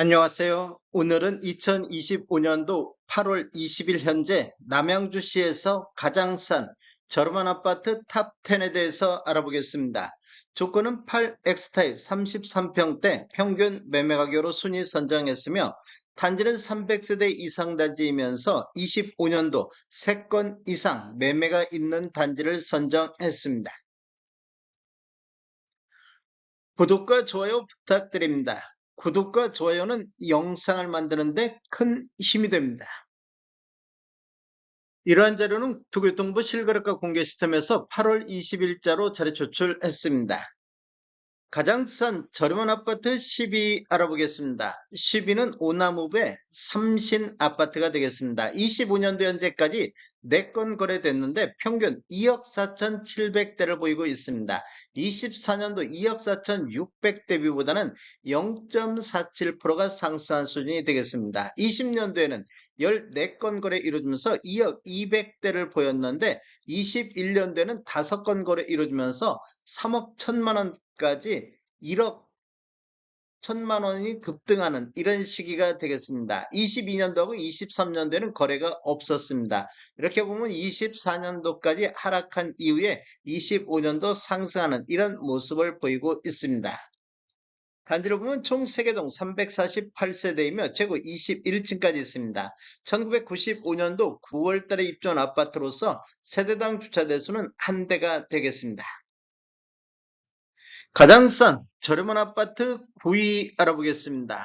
안녕하세요. 오늘은 2025년도 8월 20일 현재 남양주시에서 가장 싼 저렴한 아파트 탑 10에 대해서 알아보겠습니다. 조건은 8X타입 33평대 평균 매매 가격으로 순위 선정했으며 단지는 300세대 이상 단지이면서 25년도 3건 이상 매매가 있는 단지를 선정했습니다. 구독과 좋아요 부탁드립니다. 구독과 좋아요는 영상을 만드는데 큰 힘이 됩니다. 이러한 자료는 도교통부 실거래가 공개 시스템에서 8월 20일자로 자료 조출했습니다. 가장 싼 저렴한 아파트 10위 알아보겠습니다. 10위는 오나무배 삼신 아파트가 되겠습니다. 25년도 현재까지 4건 거래됐는데 평균 2억 4,700대를 보이고 있습니다. 24년도 2억 4,600 대비보다는 0.47%가 상승한 수준이 되겠습니다. 20년도에는 14건 거래 이루어지면서 2억 200대를 보였는데 21년도에는 5건 거래 이루어지면서 3억 1천만 원까지 1억 1 천만 원이 급등하는 이런 시기가 되겠습니다. 22년도하고 23년도에는 거래가 없었습니다. 이렇게 보면 24년도까지 하락한 이후에 25년도 상승하는 이런 모습을 보이고 있습니다. 단지를 보면 총 3개동 348세대이며 최고 21층까지 있습니다. 1995년도 9월달에 입주한 아파트로서 세대당 주차 대수는 한 대가 되겠습니다. 가장 싼 저렴한 아파트 9위 알아보겠습니다.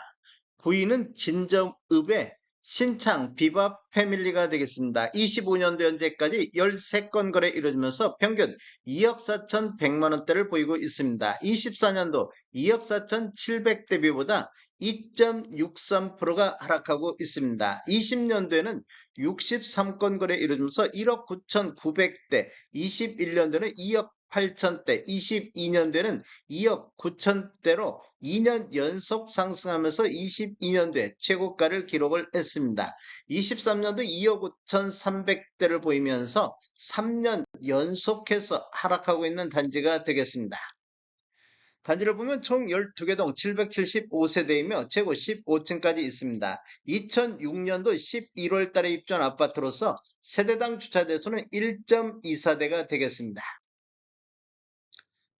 9위는 진점읍의 신창 비밥 패밀리가 되겠습니다. 25년도 현재까지 13건 거래 이루어지면서 평균 2억 4,100만원대를 보이고 있습니다. 24년도 2억 4,700 대비보다 2.63%가 하락하고 있습니다. 20년도에는 63건 거래 이루어지면서 1억 9,900대, 21년도에는 2억 8천대, 22년도에는 2억 9천대로 2년 연속 상승하면서 22년도에 최고가를 기록을 했습니다. 23년도 2억 5천3백대를 보이면서 3년 연속해서 하락하고 있는 단지가 되겠습니다. 단지를 보면 총 12개 동 775세대이며 최고 15층까지 있습니다. 2006년도 11월 달에 입주한 아파트로서 세대당 주차 대수는 1.24대가 되겠습니다.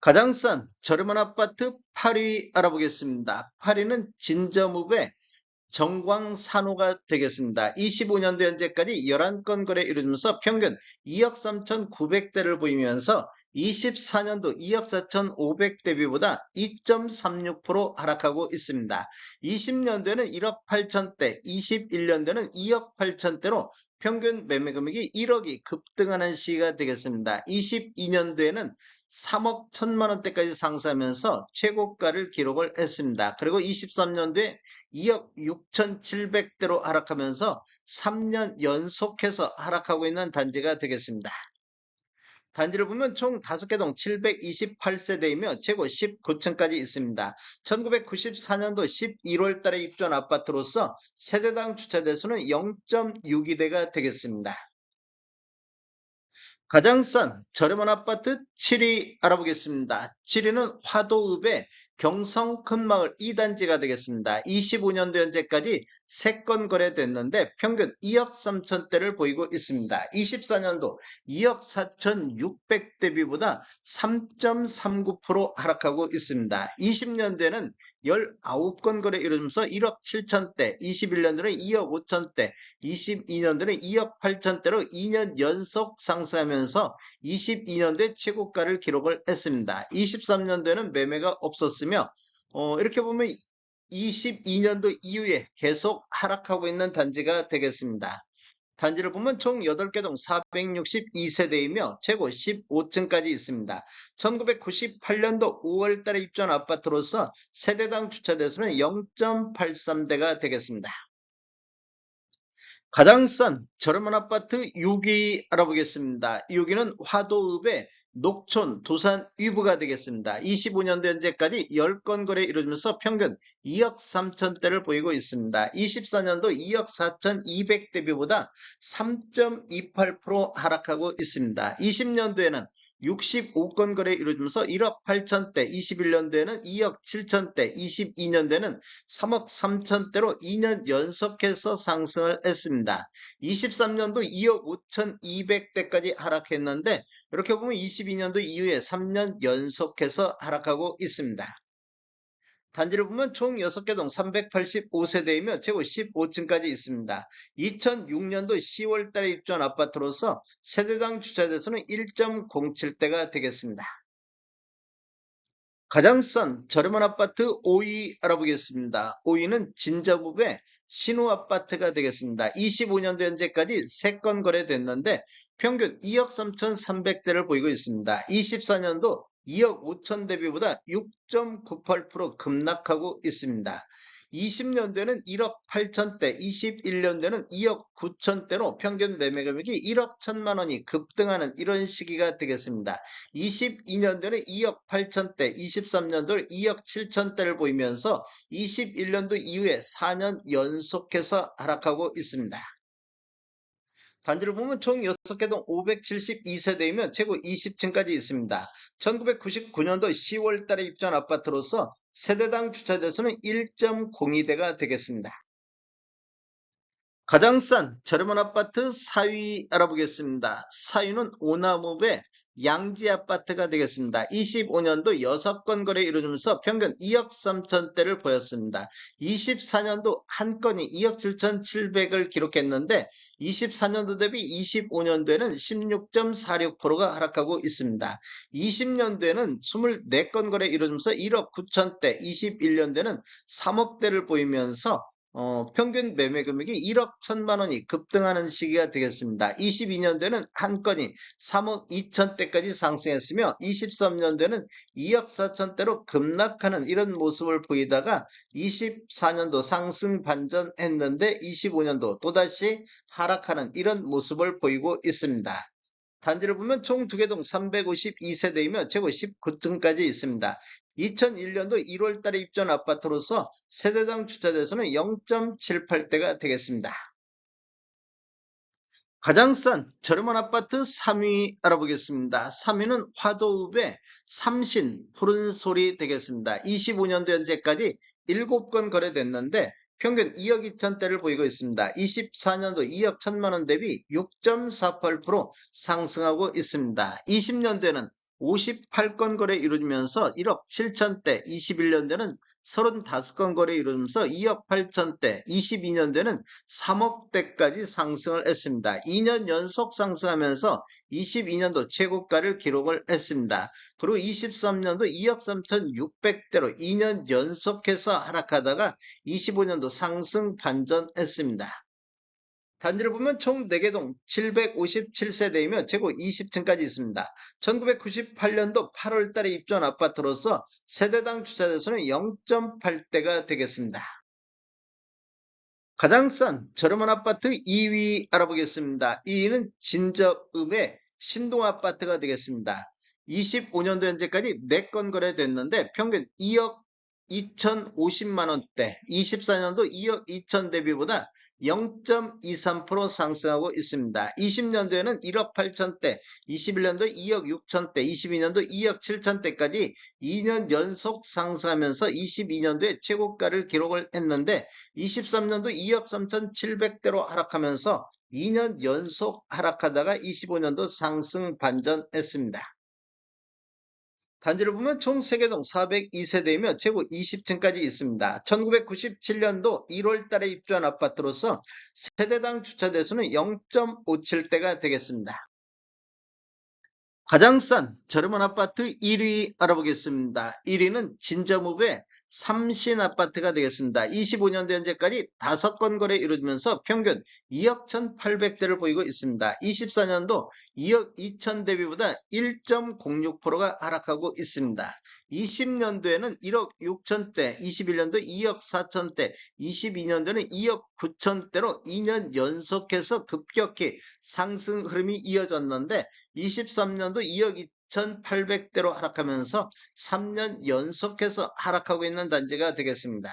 가장 싼 저렴한 아파트 8위 알아보겠습니다. 8위는 진저무배 정광산호가 되겠습니다. 25년도 현재까지 11건 거래 이루어지면서 평균 2억 3,900대를 보이면서 24년도 2억 4,500대비보다 2.36% 하락하고 있습니다. 20년도에는 1억 8천대, 21년도에는 2억 8천대로 평균 매매 금액이 1억이 급등하는 시기가 되겠습니다. 22년도에는 3억 1천만 원대까지 상승하면서 최고가를 기록을 했습니다. 그리고 23년도에 2억 6,700대로 하락하면서 3년 연속해서 하락하고 있는 단지가 되겠습니다. 단지를 보면 총 5개 동 728세대이며 최고 19층까지 있습니다. 1994년도 11월 달에 입주한 아파트로서 세대당 주차 대수는 0.62대가 되겠습니다. 가장 싼 저렴한 아파트 7위 알아보겠습니다. 7위는 화도읍의 경성 큰마을 2단지가 되겠습니다. 25년도 현재까지 3건 거래됐는데 평균 2억 3천대를 보이고 있습니다. 24년도 2억 4천600 대비보다 3.39% 하락하고 있습니다. 20년도에는 19건 거래 이루어지면서 1억 7천대, 21년도는 2억 5천대, 22년도는 2억 8천대로 2년 연속 상승하면서 22년도에 최고가를 기록을 했습니다. 23년도에는 매매가 없었으며 어, 이렇게 보면 22년도 이후에 계속 하락하고 있는 단지가 되겠습니다. 단지를 보면 총 8개 동 462세대이며 최고 15층까지 있습니다. 1998년도 5월 달에 입주한 아파트로서 세대당 주차 대수는 0.83대가 되겠습니다. 가장 싼 저렴한 아파트 6위 알아보겠습니다. 6위는 화도읍의 녹촌, 도산 위부가 되겠습니다. 25년도 현재까지 10건 거래 이루어지면서 평균 2억 3천대를 보이고 있습니다. 24년도 2억 4천200 대비보다 3.28% 하락하고 있습니다. 20년도에는 65건 거래 이루어지면서 1억 8천대, 21년도에는 2억 7천대, 22년도에는 3억 3천대로 2년 연속해서 상승을 했습니다. 23년도 2억 5천2백대까지 하락했는데 이렇게 보면 22년도 이후에 3년 연속해서 하락하고 있습니다. 단지를 보면 총 6개 동 385세대이며 최고 15층까지 있습니다. 2006년도 10월 달에 입주한 아파트로서 세대당 주차대수는 1.07대가 되겠습니다. 가장 싼 저렴한 아파트 5위 알아보겠습니다. 5위는 진저읍의 신호 아파트가 되겠습니다. 25년도 현재까지 3건 거래됐는데 평균 2억 3,300대를 보이고 있습니다. 24년도 2억 5천 대비보다 6.98% 급락하고 있습니다. 20년도에는 1억 8천대, 21년도에는 2억 9천대로 평균 매매 금액이 1억 1천만 원이 급등하는 이런 시기가 되겠습니다. 22년도에는 2억 8천대, 23년도에 2억 7천대를 보이면서 21년도 이후에 4년 연속해서 하락하고 있습니다. 단지를 보면 총 6개 동 572세대이면 최고 20층까지 있습니다. 1999년도 10월 달에 입주한 아파트로서 세대당 주차 대수는 1.02대가 되겠습니다. 가장 싼 저렴한 아파트 4위 알아보겠습니다. 4위는 오나무의 양지 아파트가 되겠습니다. 25년도 6건 거래 이루어지면서 평균 2억 3천대를 보였습니다. 24년도 한 건이 2억 7천7백을 기록했는데 24년도 대비 25년도에는 16.46%가 하락하고 있습니다. 20년도에는 24건 거래 이루어지면서 1억 9천대, 21년도에는 3억대를 보이면서 어, 평균 매매 금액이 1억 1천만 원이 급등하는 시기가 되겠습니다. 22년도에는 한 건이 3억 2천대까지 상승했으며 23년도에는 2억 4천대로 급락하는 이런 모습을 보이다가 24년도 상승 반전했는데 25년도 또다시 하락하는 이런 모습을 보이고 있습니다. 단지를 보면 총 두 개 동 352세대이며 최고 19층까지 있습니다. 2001년도 1월 달에 입주한 아파트로서 세대당 주차대수는 0.78대가 되겠습니다. 가장 싼 저렴한 아파트 3위 알아보겠습니다. 3위는 화도읍의 삼신 푸른 소리 되겠습니다. 25년도 현재까지 7건 거래됐는데 평균 2억 2천대를 보이고 있습니다. 24년도 2억 1천만원 대비 6.48% 상승하고 있습니다. 20년도에는 58건 거래 이루어지면서 1억 7천대, 21년도에는 35건 거래 이루어지면서 2억 8천대, 22년도에는 3억대까지 상승을 했습니다. 2년 연속 상승하면서 22년도 최고가를 기록을 했습니다. 그리고 23년도 2억 3천6백대로 2년 연속해서 하락하다가 25년도 상승 반전했습니다. 단지를 보면 총 4개 동 757세대이며 최고 20층까지 있습니다. 1998년도 8월 달에 입주한 아파트로서 세대당 주차대수는 0.8대가 되겠습니다. 가장 싼 저렴한 아파트 2위 알아보겠습니다. 2위는 진저읍의 신동 아파트가 되겠습니다. 25년도 현재까지 4건 거래됐는데 평균 2억 2,050만 원대, 24년도 2억 2천 대비보다 0.23% 상승하고 있습니다. 20년도에는 1억 8천대, 21년도 2억 6천대, 22년도 2억 7천대까지 2년 연속 상승하면서 22년도에 최고가를 기록을 했는데 23년도 2억 3천7백대로 하락하면서 2년 연속 하락하다가 25년도 상승 반전했습니다. 단지를 보면 총 3개동 402세대이며 최고 20층까지 있습니다. 1997년도 1월 달에 입주한 아파트로서 세대당 주차 대수는 0.57대가 되겠습니다. 가장 싼 저렴한 아파트 1위 알아보겠습니다. 1위는 진저무의 삼신 아파트가 되겠습니다. 25년도 현재까지 5건 거래 이루어지면서 평균 2억 1,800대를 보이고 있습니다. 24년도 2억 2천 대비보다 1.06%가 하락하고 있습니다. 20년도에는 1억 6천대, 21년도 2억 4천대, 22년도는 2억 9천대로 2년 연속해서 급격히 상승 흐름이 이어졌는데 23년도 2억 2,800대로 하락하면서 3년 연속해서 하락하고 있는 단지가 되겠습니다.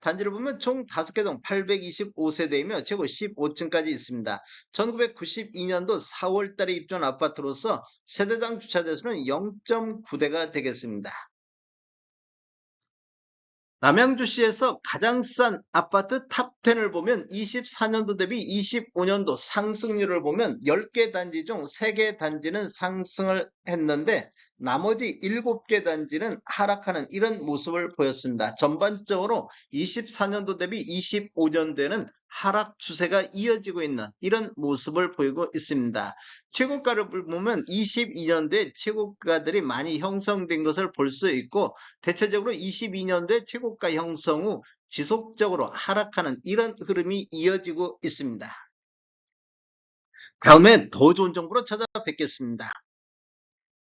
단지를 보면 총 5개 동 825세대이며 최고 15층까지 있습니다. 1992년도 4월 달에 입주한 아파트로서 세대당 주차 대수는 0.9대가 되겠습니다. 남양주시에서 가장 싼 아파트 탑10을 보면 24년도 대비 25년도 상승률을 보면 10개 단지 중 3개 단지는 상승을 했는데 나머지 7개 단지는 하락하는 이런 모습을 보였습니다. 전반적으로 24년도 대비 25년도에는 하락 추세가 이어지고 있는 이런 모습을 보이고 있습니다. 최고가를 보면 22년도에 최고가들이 많이 형성된 것을 볼 수 있고 대체적으로 22년도에 최고가 형성 후 지속적으로 하락하는 이런 흐름이 이어지고 있습니다. 다음에 더 좋은 정보로 찾아뵙겠습니다.